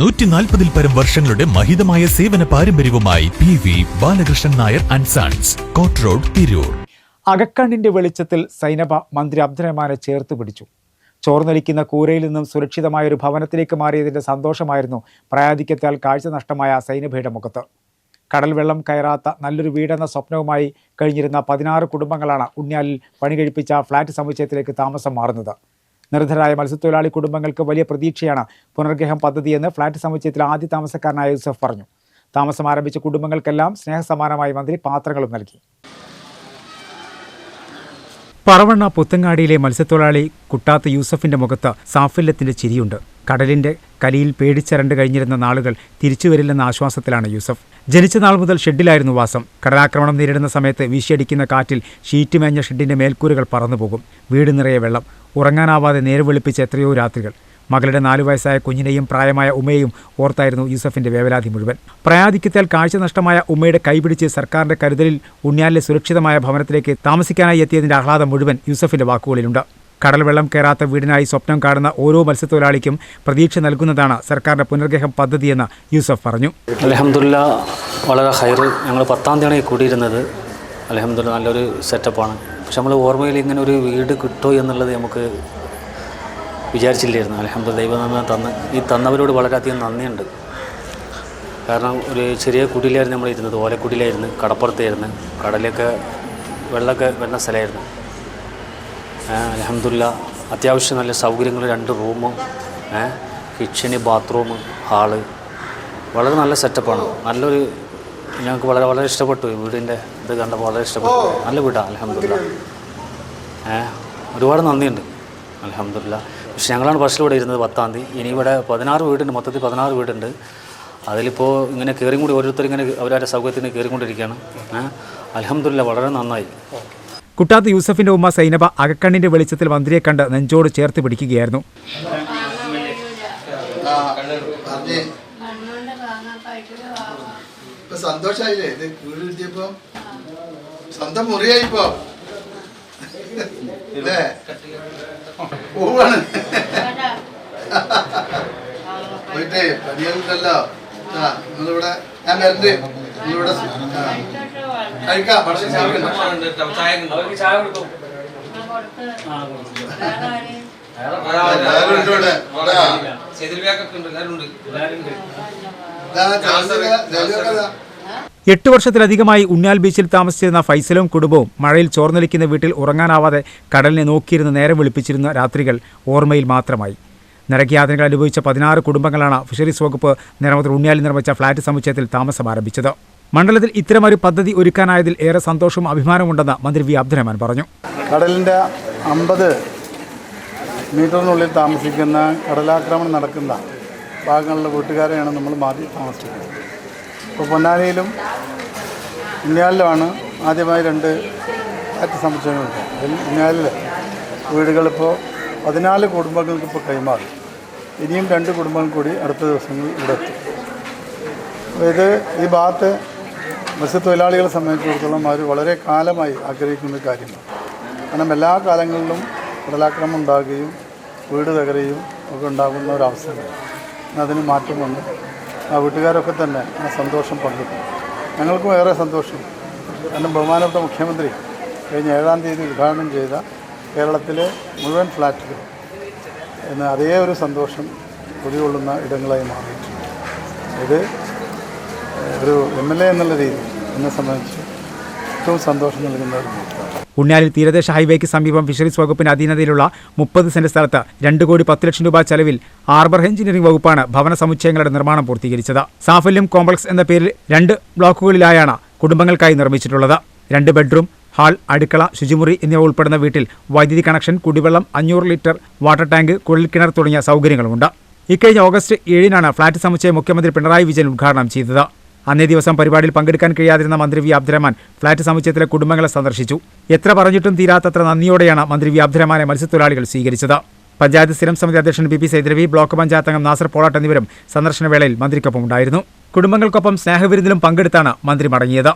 നൂറ്റി നാൽപ്പതിൽ പരം വർഷങ്ങളുടെ മഹിതമായ സേവന പാരമ്പര്യവുമായി P V Balakrishnan Nair and sons court road Tirur. അകക്കണ്ണിന്റെ വെളിച്ചത്തിൽ സൈനബ മന്ത്രി അബ്ദുറഹ്മാനെ ചേർത്ത് പിടിച്ചു. ചോർന്നൊലിക്കുന്ന കൂരയിൽ നിന്നും സുരക്ഷിതമായ ഒരു ഭവനത്തിലേക്ക് മാറിയതിന്റെ സന്തോഷമായിരുന്നു പ്രായാധിക്യത്താൽ കാഴ്ച നഷ്ടമായ സൈനബയുടെ മുഖത്ത്. കടൽ വെള്ളം കയറാത്ത നല്ലൊരു വീടെന്ന സ്വപ്നവുമായി കഴിഞ്ഞിരുന്ന പതിനാറ് കുടുംബങ്ങളാണ് ഉണ്ണിയാലിൽ പണി കഴിപ്പിച്ച ഫ്ളാറ്റ് സമുച്ചയത്തിലേക്ക് താമസം മാറുന്നത്. നിർധരായ മത്സ്യത്തൊഴിലാളി കുടുംബങ്ങൾക്ക് വലിയ പ്രതീക്ഷയാണ് പുനർഗ്രഹം പദ്ധതിയെന്ന് ഫ്ളാറ്റ് സമുച്ചയത്തിൽ ആദ്യ താമസക്കാരനായ യൂസഫ് പറഞ്ഞു. താമസം ആരംഭിച്ച കുടുംബങ്ങൾക്കെല്ലാം സ്നേഹസമാനമായി മന്ത്രി പാത്രങ്ങളും നൽകി. പറവണ്ണ പുത്തങ്ങാടിയിലെ മത്സ്യത്തൊഴിലാളി കുട്ടാത്ത യൂസഫിന്റെ മുഖത്ത് സാഫല്യത്തിന്റെ ചിരിയുണ്ട്. കടലിന്റെ കലിയിൽ പേടിച്ചരണ്ട് കഴിഞ്ഞിരുന്ന നാളുകൾ തിരിച്ചുവരില്ലെന്ന ആശ്വാസത്തിലാണ് യൂസഫ്. ജനിച്ച നാൾ മുതൽ ഷെഡിലായിരുന്നു വാസം. കടലാക്രമണം നേരിടുന്ന സമയത്ത് വീശിയടിക്കുന്ന കാറ്റിൽ ഷീറ്റ് മേഞ്ഞ ഷെഡിന്റെ മേൽക്കൂരകൾ പറന്നുപോകും. വീട് നിറയെ വെള്ളം. ഉറങ്ങാനാവാതെ നേരെ വെളുപ്പിച്ച എത്രയോ രാത്രികൾ. മകളുടെ നാലു വയസ്സായ കുഞ്ഞിനെയും പ്രായമായ ഉമ്മയെയും ഓർത്തായിരുന്നു യൂസഫിന്റെ വേവലാതി മുഴുവൻ. പ്രയാധിക്കത്താൽ കാഴ്ച നഷ്ടമായ ഉമ്മയുടെ കൈപിടിച്ച് സർക്കാരിന്റെ കരുതലിൽ ഉണ്ണിയാലിലെ സുരക്ഷിതമായ ഭവനത്തിലേക്ക് താമസിക്കാനായി എത്തിയതിന്റെ ആഹ്ലാദം മുഴുവൻ യൂസഫിന്റെ വാക്കുകളിലുണ്ട്. കടൽ വെള്ളം കയറാത്ത വീടിനായി സ്വപ്നം കാണുന്ന ഓരോ മത്സ്യത്തൊഴിലാളിക്കും പ്രതീക്ഷ നൽകുന്നതാണ് സർക്കാരിന്റെ പുനർഗ്രഹം പദ്ധതിയെന്ന് യൂസഫ് പറഞ്ഞു. അലഹമുല്ല വളരെ ഹൈർ ഞങ്ങൾ പത്താം തീയതിയാണ് കൂടിയിരുന്നത്. അലഹമുല്ല നല്ലൊരു സെറ്റപ്പാണ്. പക്ഷെ നമ്മൾ ഓർമ്മയിൽ ഇങ്ങനെ ഒരു വീട് കിട്ടുമോ എന്നുള്ളത് നമുക്ക് വിചാരിച്ചില്ലായിരുന്നു. അലഹമ്മദ് ദൈവം തന്ന് ഈ തന്നവരോട് വളരെയധികം നന്ദിയുണ്ട്. കാരണം ഒരു ചെറിയ കുടിയിലായിരുന്നു നമ്മൾ ഇരുന്നത്. ഓലക്കുടിയിലായിരുന്നു കടപ്പുറത്തായിരുന്നു. കടലൊക്കെ വെള്ളമൊക്കെ വരുന്ന സ്ഥലമായിരുന്നു. അലഹമുല്ല അത്യാവശ്യം നല്ല സൗകര്യങ്ങൾ രണ്ട് റൂമും കിച്ചണ് ബാത്റൂം ഹാൾ വളരെ നല്ല സെറ്റപ്പാണ് നല്ലൊരു ഞങ്ങൾക്ക് വളരെ വളരെ ഇഷ്ടപ്പെട്ടു വീടിന്റെ ഇത് കണ്ടപ്പോൾ വളരെ ഇഷ്ടപ്പെട്ടു. നല്ല വീടാണ് അലഹമില്ല ഒരുപാട് നന്ദിയുണ്ട്. അലഹമില്ല പക്ഷെ ഞങ്ങളാണ് ഫസ്റ്റിൽ ഇവിടെ ഇരുന്നത് പത്താം തീയതി. ഇനി ഇവിടെ പതിനാറ് വീടുണ്ട് മൊത്തത്തിൽ പതിനാറ് വീടുണ്ട്. അതിലിപ്പോൾ ഇങ്ങനെ കയറി കൂടി ഓരോരുത്തർ ഇങ്ങനെ അവരവരുടെ സൗകര്യത്തിന് കയറിക്കൊണ്ടിരിക്കുകയാണ് അലഹമില്ല വളരെ നന്നായി. കുട്ടാത്ത് യൂസഫിന്റെ ഉമ്മ സൈനബ അകക്കണ്ണിന്റെ വെളിച്ചത്തിൽ മന്ത്രിയെ കണ്ട് നെഞ്ചോട് ചേർത്ത് പിടിക്കുകയായിരുന്നു. സന്തോഷായില്ലേ? ഇത് മുറിയായിപ്പോ. പോയിട്ടേ പണികളുണ്ടല്ലോ ആ നിങ്ങളിവിടെ ഞാൻ വരണ്ടേ. നിങ്ങളിവിടെ. കഴിക്കാം ഭക്ഷണം. എട്ട് വർഷത്തിലധികമായി ഉണ്ണിയാൽ ബീച്ചിൽ താമസിച്ചിരുന്ന ഫൈസലും കുടുംബവും മഴയിൽ ചോർന്നൊലിക്കുന്ന വീട്ടിൽ ഉറങ്ങാനാവാതെ കടലിനെ നോക്കിയിരുന്ന് നേരം വെളുപ്പിച്ചിരുന്ന രാത്രികൾ ഓർമ്മയിൽ മാത്രമായി. നരകയാതനകൾ അനുഭവിച്ച പതിനാറ് കുടുംബങ്ങളാണ് ഫിഷറീസ് വകുപ്പ് നിരവധി ഉണ്ണിയാലിൽ നിർമ്മിച്ച ഫ്ളാറ്റ് സമുച്ചയത്തിൽ താമസം ആരംഭിച്ചത് മണ്ഡലത്തിൽ ഇത്തരമൊരു പദ്ധതി ഒരുക്കാനായതിൽ ഏറെ സന്തോഷവും അഭിമാനമുണ്ടെന്ന് മന്ത്രി വി അബ്ദുറഹ്മാൻ പറഞ്ഞു. കടലിന്റെ അമ്പത് മീറ്ററിനുള്ളിൽ താമസിക്കുന്ന കടലാക്രമണം നടക്കുന്ന ഭാഗങ്ങളിലെ വീട്ടുകാരെയാണ് നമ്മൾ മാറി താമസിക്കുന്നത് ഇപ്പോൾ പൊന്നാനിയിലും ഇന്നയാലിലുമാണ് ആദ്യമായി രണ്ട് കാറ്റ് സമുച്ചയങ്ങളുണ്ട് അതിൽ ഇന്നയാലിൽ വീടുകളിപ്പോൾ പതിനാല് കുടുംബങ്ങൾക്ക് ഇപ്പോൾ കൈമാറി. ഇനിയും രണ്ട് കുടുംബങ്ങൾ കൂടി അടുത്ത ദിവസങ്ങളിൽ ഇവിടെ എത്തും. ഇത് ഈ ഭാഗത്ത് മത്സ്യത്തൊഴിലാളികളെ സംബന്ധിച്ചിടത്തോളം അവർ വളരെ കാലമായി ആഗ്രഹിക്കുന്ന കാര്യമാണ്. കാരണം എല്ലാ കാലങ്ങളിലും കടലാക്രമം ഉണ്ടാകുകയും വീട് തകരുകയും ഒക്കെ ഉണ്ടാകുന്ന ഒരു അവസരമാണ് ഇന്ന് അതിന് മാറ്റം വന്നു. ആ വീട്ടുകാരൊക്കെ തന്നെ ആ സന്തോഷം പങ്കിട്ടു. ഞങ്ങൾക്കും ഏറെ സന്തോഷം. കാരണം ബഹുമാനപ്പെട്ട മുഖ്യമന്ത്രി കഴിഞ്ഞ ഏഴാം തീയതി ഉദ്ഘാടനം ചെയ്ത കേരളത്തിലെ മുഴുവൻ ഫ്ലാറ്റുകൾ എന്ന അതേ ഒരു സന്തോഷം കുടികൊള്ളുന്ന ഇടങ്ങളായി മാറിയിട്ടുണ്ട്. ഇത് ഒരു എം എൽ എ എന്നുള്ള രീതിയിൽ എന്നെ സംബന്ധിച്ച് ഏറ്റവും സന്തോഷം നൽകുന്ന ഒരു ഉണ്ണിയാലിൽ തീരദേശ ഹൈവേക്ക് സമീപം ഫിഷറീസ് വകുപ്പിന് അധീനതയിലുള്ള മുപ്പത് സെന്റ് സ്ഥലത്ത് രണ്ട് കോടി പത്ത് ലക്ഷം രൂപ ചെലവിൽ ആർബർ എഞ്ചിനീയറിംഗ് വകുപ്പാണ് ഭവന സമുച്ചയങ്ങളുടെ നിർമ്മാണം പൂർത്തീകരിച്ചത്. സാഫല്യം കോംപ്ലക്സ് എന്ന പേരിൽ രണ്ട് ബ്ലോക്കുകളിലായാണ് കുടുംബങ്ങൾക്കായി നിർമ്മിച്ചിട്ടുള്ളത്. രണ്ട് ബെഡ്റൂം ഹാൾ അടുക്കള ശുചിമുറി എന്നിവ ഉൾപ്പെടുന്ന വീട്ടിൽ വൈദ്യുതി കണക്ഷൻ കുടിവെള്ളം അഞ്ഞൂറ് ലിറ്റർ വാട്ടർ ടാങ്ക് കുഴൽക്കിണർ തുടങ്ങിയ സൗകര്യങ്ങളുമുണ്ട് ഇക്കഴിഞ്ഞ ഓഗസ്റ്റ് ഏഴിനാണ് ഫ്ളാറ്റ് സമുച്ചയം മുഖ്യമന്ത്രി പിണറായി വിജയൻ ഉദ്ഘാടനം ചെയ്തത്. അന്നേ ദിവസം പരിപാടിയിൽ പങ്കെടുക്കാൻ കഴിയാതിരുന്ന മന്ത്രി വി അബ്ദുറഹ്മാൻ ഫ്ളാറ്റ് സമുച്ചയത്തിലെ കുടുംബങ്ങളെ സന്ദർശിച്ചു. എത്ര പറഞ്ഞിട്ടും തീരാത്തത്ര നന്ദിയോടെയാണ് മന്ത്രി വി അബ്ദുറഹ്മാനെ മത്സ്യത്തൊഴിലാളികൾ സ്വീകരിച്ചത്. പഞ്ചായത്ത് സ്ഥിരം സമിതി അധ്യക്ഷൻ B P Saidravi block panchayat അംഗം നാസർ പോളാട്ട് എന്നിവരും സന്ദർശന വേളയിൽ മന്ത്രിക്കൊപ്പം ഉണ്ടായിരുന്നു കുടുംബങ്ങൾക്കൊപ്പം സ്നേഹവിരുന്നിലും പങ്കെടുത്താണ് മന്ത്രി മടങ്ങിയത്.